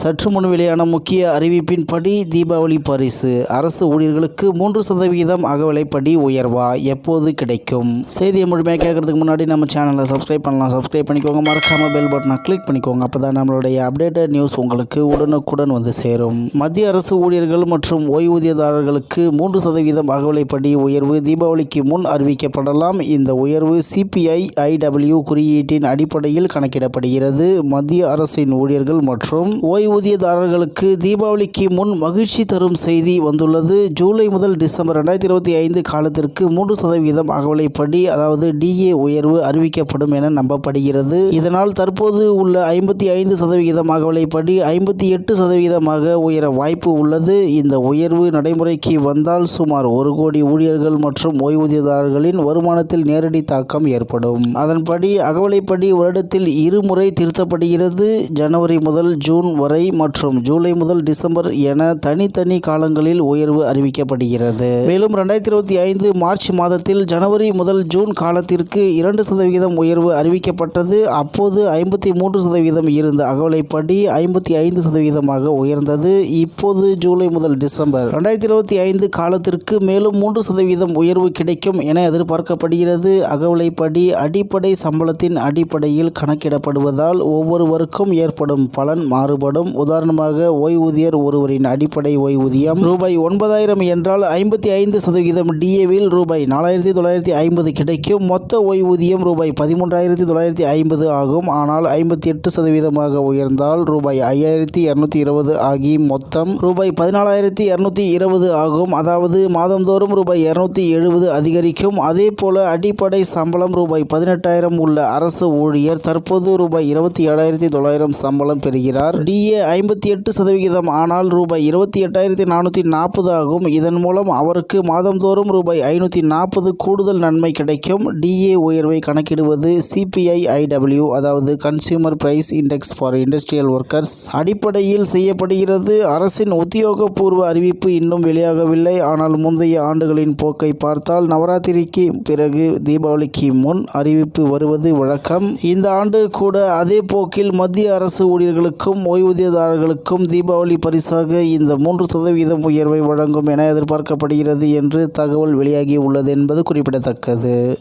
சற்று முன் வெளியான முக்கிய அறிவிப்பின்படி தீபாவளி பரிசு. அரசு ஊழியர்களுக்கு மூன்று சதவீதம் அகவிலைப்படி உயர்வா? எப்போது கிடைக்கும்? செய்தியை முழுமையாக கேட்கறதுக்கு முன்னாடி நம்ம சேனலை சப்ஸ்கிரைப் பண்ணலாம். சப்ஸ்கிரைப் பண்ணிக்கோங்க. மறக்காம பெல் பட்டனை கிளிக் பண்ணிக்கோங்க. அப்போ தான் நம்மளுடைய அப்டேட்டட் நியூஸ் உங்களுக்கு உடனுக்குடன் வந்து சேரும். மத்திய அரசு ஊழியர்கள் மற்றும் ஓய்வூதியதாரர்களுக்கு மூன்று சதவீதம் அகவிலைப்படி உயர்வு தீபாவளிக்கு முன் அறிவிக்கப்படலாம். இந்த உயர்வு சிபிஐ ஐடபிள்யூ குறியீட்டின் அடிப்படையில் கணக்கிடப்படுகிறது. மத்திய அரசின் ஊழியர்கள் மற்றும் ஓய்வூதியதாரர்களுக்கு தீபாவளிக்கு முன் மகிழ்ச்சி தரும் செய்தி வந்துள்ளது. ஜூலை முதல் டிசம்பர் ரெண்டாயிரத்தி இருபத்தி ஐந்து காலத்திற்கு மூன்று சதவீதம் அகவலைப்படி அதாவது டிஏ உயர்வு அறிவிக்கப்படும் என நம்பப்படுகிறது. இதனால் தற்போது உள்ள ஐம்பத்தி ஐந்து சதவிகிதம் அகவலைப்படி ஐம்பத்தி எட்டு சதவீதமாக உயர வாய்ப்பு உள்ளது. இந்த உயர்வு நடைமுறைக்கு வந்தால் சுமார் ஒரு கோடி ஊழியர்கள் மற்றும் ஓய்வூதியதாரர்களின் வருமானத்தில் நேரடி தாக்கம் ஏற்படும். அதன்படி அகவலைப்படி வருடத்தில் இருமுறை திருத்தப்படுகிறது. ஜனவரி முதல் ஜூன் வரை மற்றும் ஜூலை முதல் டிசம்பர் என தனித்தனி காலங்களில் உயர்வு அறிவிக்கப்படுகிறது. மேலும் ரெண்டாயிரத்தி இருபத்தி ஐந்து மார்ச் மாதத்தில் ஜனவரி முதல் ஜூன் காலத்திற்கு இரண்டு சதவிகிதம் உயர்வு அறிவிக்கப்பட்டது. அப்போது ஐம்பத்தி மூன்று சதவீதம் இருந்த அகவலைப்படி ஐம்பத்தி ஐந்து சதவீதமாக உயர்ந்தது. இப்போது ஜூலை முதல் டிசம்பர் ரெண்டாயிரத்தி இருபத்தி ஐந்து காலத்திற்கு மேலும் மூன்று சதவீதம் உயர்வு கிடைக்கும் என எதிர்பார்க்கப்படுகிறது. அகவலைப்படி அடிப்படை சம்பளத்தின் அடிப்படையில் கணக்கிடப்படுவதால் ஒவ்வொருவருக்கும் ஏற்படும் பலன் மாறுபடும். உதாரணமாக ஓய்வூதியர் ஒருவரின் அடிப்படை ஓய்வூதியம் ரூபாய் ஒன்பதாயிரம் என்றால் ஐம்பத்தி ஐந்து சதவீதம் டிஏவில் ரூபாய் நாலாயிரத்தி தொள்ளாயிரத்தி ஐம்பது கிடைக்கும். மொத்த ஓய்வூதியம் ரூபாய் பதிமூன்றாயிரத்தி தொள்ளாயிரத்தி ஐம்பது ஆகும். ஆனால் ஐம்பத்தி எட்டு சதவீதமாக உயர்ந்தால் ரூபாய் ஐயாயிரத்தி இரநூத்தி இருபது ஆகி மொத்தம் ரூபாய் பதினாலாயிரத்தி இரநூத்தி இருபது ஆகும். அதாவது மாதந்தோறும் ரூபாய் இருநூத்தி எழுபது அதிகரிக்கும். அதே போல அடிப்படை சம்பளம் ரூபாய் பதினெட்டாயிரம் உள்ள அரசு ஊழியர் தற்போது ரூபாய் இருபத்தி ஏழாயிரத்தி தொள்ளாயிரம் சம்பளம் பெறுகிறார். டிஏ ஐம்பத்தி எட்டு சதவிகிதம் ஆனால் ரூபாய் இருபத்தி எட்டாயிரத்தி நானூற்றி நாற்பது ஆகும். இதன் மூலம் அவருக்கு மாதந்தோறும் ரூபாய் ஐநூற்றி நாற்பது கூடுதல் நன்மை கிடைக்கும். டிஏ உயர்வை கணக்கிடுவது சிபிஐ ஐடபிள்யூ அதாவது consumer price index for industrial workers அடிப்படையில் செய்யப்படுகிறது. அரசின் உத்தியோகபூர்வ அறிவிப்பு இன்னும் வெளியாகவில்லை. ஆனால் முந்தைய ஆண்டுகளின் போக்கை பார்த்தால் நவராத்திரிக்கு பிறகு தீபாவளிக்கு முன் அறிவிப்பு வருவது வழக்கம். இந்த ஆண்டு கூட அதே போக்கில் மத்திய அரசு ஊழியர்களுக்கும் ஓய்வூதியதாரர்களுக்கும் தீபாவளி பரிசாக இந்த மூன்று சதவீதம் உயர்வை வழங்கும் என எதிர்பார்க்கப்படுகிறது என்று தகவல் வெளியாகி உள்ளது என்பது குறிப்பிடத்தக்கது.